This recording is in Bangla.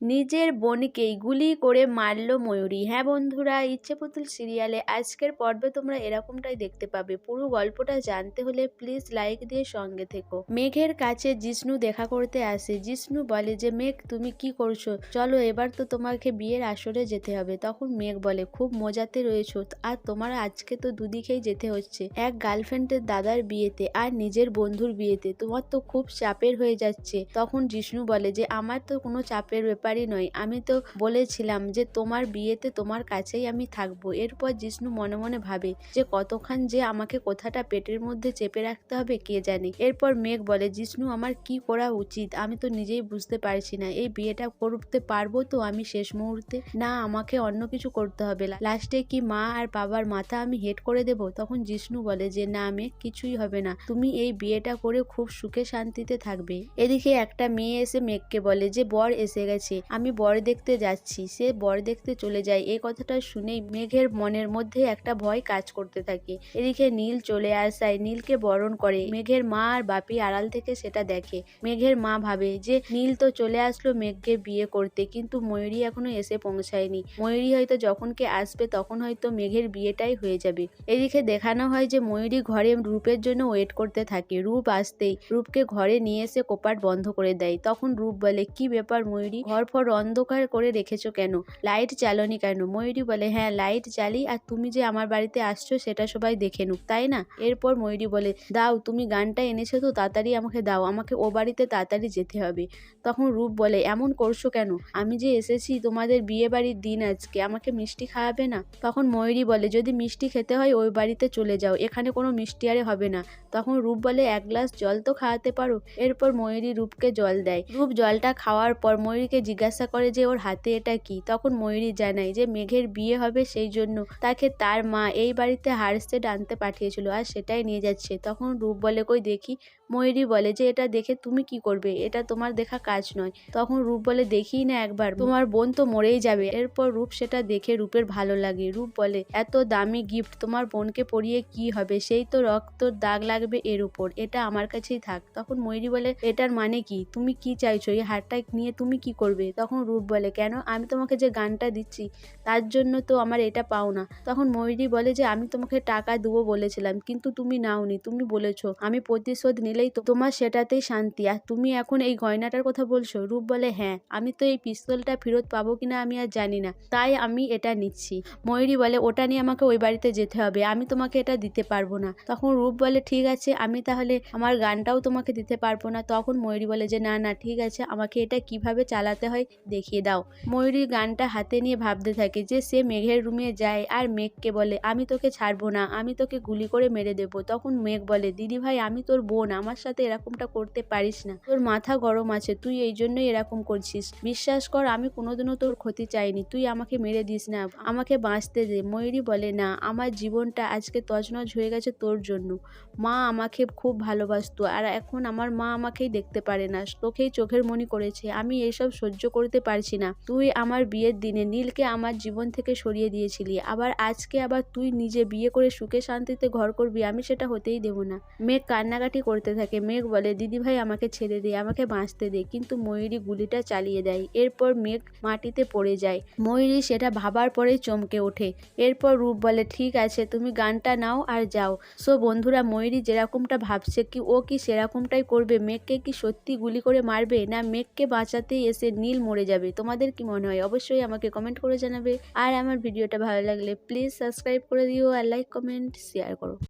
নিজের বোনকেই গুলি করে মারল ময়ূরী। হ্যাঁ বন্ধুরা, ইচ্ছে পুতুল সিরিয়ালে আজকের পর্বে তোমরা এরকমটাই দেখতে পাবে। পুরো গল্পটা জানতে হলে প্লিজ লাইক দিয়ে সঙ্গে থেকো। মেঘের কাছে জিষ্ণু দেখা করতে আসে। জিষ্ণু বলে যে, মেঘ, তুমি কি করছ? চলো, এবার তো তোমাকে বিয়ের আসরে যেতে হবে। তখন মেঘ বলে, খুব মজাতে রয়েছো। আর তোমার আজকে তো দুদিকেই যেতে হচ্ছে। এক গার্লফ্রেন্ডের দাদার বিয়েতে আর নিজের বন্ধুর বিয়েতে। তোমার তো খুব চাপের হয়ে যাচ্ছে। তখন জিষ্ণু বলে যে, আমার তো কোনো চাপের ব্যাপারই নয় আমি তো বলেছিলাম যে, তোমার বিয়েতে তোমার কাছেই আমি থাকব। এরপর জিষ্ণু মনে মনে ভাবে যে কতক্ষণ যে আমাকে কথাটা পেটের মধ্যে চেপে রাখতে হবে, কে জানে? এরপর মেঘ বলে, জিষ্ণু, আমার কি করা উচিত? আমি তো নিজেই বুঝতে পারছি না। এই বিয়েটা করতে পারব তো আমি শেষ মুহূর্তে? না, আমাকে অন্য কিছু করতে হবে। লাস্টে কি মা আর বাবার মাথা আমি হেড করে দেব? তখন জিষ্ণু বলে যে, না মেঘ কিছুই হবে না। তুমি এই বিয়েটা করে খুব সুখে শান্তিতে থাকবে। এদিকে একটা মেয়ে এসে মেঘকে বলে যে, বর এসে গেছে। আমি বর দেখতে যাচ্ছি। সে বর দেখতে চলে যায়। এই কথাটা শুনেই মেঘের মনের মধ্যে একটা ভয় কাজ করতে থাকে। এদিকে নীল চলে আসায় নীলকে বরণ করে। মেঘের মা আর বাপি আড়াল থেকে সেটা দেখে। মেঘের মা ভাবে যে নীল তো চলে আসলো মেঘকে বিয়ে করতে, কিন্তু ময়ূরী এখনও এসে পৌঁছায়নি। ময়ূরী হয়তো যখন কে আসবে তখন হয়তো মেঘের বিয়েটাই হয়ে যাবে। এদিকে দেখানো হয় যে ময়ূরী ঘরে রূপের জন্য ওয়েট করতে থাকে। রূপ আসতেই রূপকে ঘরে নিয়ে এসে কোপাট বন্ধ করে দেয়। তখন রূপ বলে, কি ব্যাপার ময়ূরী? ঘর ফর অন্ধকার করে রেখেছো কেন? লাইট জ্বালনি কেন? ময়ূরী বলে হ্যাঁ লাইট জ্বালি আর তুমি যে আমার বাড়িতে আসছো সেটা সবাই দেখে নুক, তাই না? এরপর ময়ূরী বলে, দাও, তুমি গানটা এনেছো তো, তাড়াতাড়ি আমাকে দাও, আমাকে ও বাড়িতে তাড়াতাড়ি যেতে হবে। তখন রূপ বলে, এমন করছ কেন? আমি যে এসেছি, তোমাদের বিয়ে বাড়ির দিন আজকে, আমাকে মিষ্টি খাওয়াবে না? তখন ময়ূরী বলে, যদি মিষ্টি খেতে হয়, ওই বাড়িতে চলে যাও, এখানে কোনো মিষ্টি আরে হবে না। তখন রূপ বলে, এক গ্লাস জল তো খাওয়াতে পারো? এরপর ময়ূরী রূপকে জল দেয়। রূপ জলটা খাওয়ার পর ময়ূরীকে জিজ্ঞাসা করে যে ওর হাতে এটা কি? তখন ময়ূরী জানায় যে মেঘের বিয়ে হবে সেই জন্য তাকে তার মা এই বাড়িতে হার সেট আনতে পাঠিয়েছিল আর সেটাই নিয়ে যাচ্ছে। তখন রূপ বলে, কই দেখি ময়ূরী বলে যে, এটা দেখে তুমি কি করবে? এটা তোমার দেখা কাজ নয়। তখন রূপ বলে দেখি না একবার। তোমার বোন তো মরেই যাবে। এরপর রূপ সেটা দেখে রূপের ভালো লাগে। রূপ বলে, এত দামি গিফট তোমার বোনকে পরিয়ে কি হবে? সেই তো রক্তর দাগ লাগবে এর উপর। এটা আমার কাছেই থাক। তখন ময়ূরী বলে, এটার মানে কি? তুমি কি চাইছো? এই হারটা নিয়ে তুমি কি করবে? তখন রূপ বলে, কেন? আমি তোমাকে যে গানটা দিচ্ছি, তার জন্য তো আমার এটা পাও না। তখন ময়ূরী বলে যে, আমি তোমাকে টাকা দেবো বলেছিলাম, কিন্তু তুমি নাওনি। তুমি বলেছ, আমি প্রতিশোধ নিলেই তো তোমার সেটাতেই শান্তি। আর তুমি এখন এই গয়নাটার কথা বলছো, রূপ বলে হ্যাঁ আমি তো এই পিস্তলটা ফেরত পাবো কিনা আমি আর জানি না। তাই আমি এটা নিচ্ছি। ময়ূরী বলে, ওটা নিয়ে আমাকে ওই বাড়িতে যেতে হবে, আমি তোমাকে এটা দিতে পারব না। তখন রূপ বলে, ঠিক আছে, আমি তাহলে আমার গানটাও তোমাকে দিতে পারব না। তখন ময়ূরী বলে, যে না না, ঠিক আছে, আমাকে এটা কীভাবে চালাতে হয় দেখিয়ে দাও। ময়ূরী গানটা হাতে নিয়ে ভাবতে থাকে যে সে মেঘের রুমে যায় আর মেঘকে বলে, আমি তোকে ছাড়বো না, আমি তোকে গুলি করে মেরে দেবো। তখন মেঘ বলে দিদি ভাই আমি তোর বোন, আমার সাথে এরকমটা করতে পারিস না। তোর মাথা গরম আছে, তুই এই জন্যই এরকম করছিস। বিশ্বাস কর, আমি কোনোদিনও তোর ক্ষতি চাইনি। তুই আমাকে মেরে দিস না, আমাকে বাঁচতে দে। ময়ূরী বলে, না, আমার জীবনটা আজকে তছনছ হয়ে গেছে তোর জন্য। মা আমাকে খুব ভালোবাসতো আর এখন আমার মা আমাকেই দেখতে পারে না। তোকেই চোখের মনি করেছে। আমি এসব সহ্য করতে পারছি না। তুই আমার বিয়ের দিনে নীলকে আমার জীবন থেকে সরিয়ে দিয়েছিলি। আবার আজকে আবার তুই নিজে বিয়ে করে সুখে শান্তিতে ঘর করবি, আমি সেটা হতেই দেব না। মেয়ে কান্নাকাটি করতে থাকে, মেঘ বলে, দিদি ভাই, আমাকে ছেড়ে দে, আমাকে বাঁচতে দে। কিন্তু ময়ূরী গুলিটা চালিয়ে দেয়। এরপর মেঘ মাটিতে পড়ে যায়। ময়ূরী সেটা ভাবার পরেই চমকে ওঠে। এরপর রূপ বলে, ঠিক আছে, তুমি গানটা নাও আর যাও। সো বন্ধুরা, ময়ূরী যেরকমটা ভাবছে কি, ও কি সেরকমটাই করবে? মেঘকে কি সত্যি গুলি করে মারবে? না মেঘকে বাঁচাতেই এসে নীল মরে যাবে? তোমাদের কি মনে হয়? অবশ্যই আমাকে কমেন্ট করে জানাবে। আর আমার ভিডিওটা ভালো লাগলে প্লিজ সাবস্ক্রাইব করে দিও আর লাইক কমেন্ট শেয়ার করো।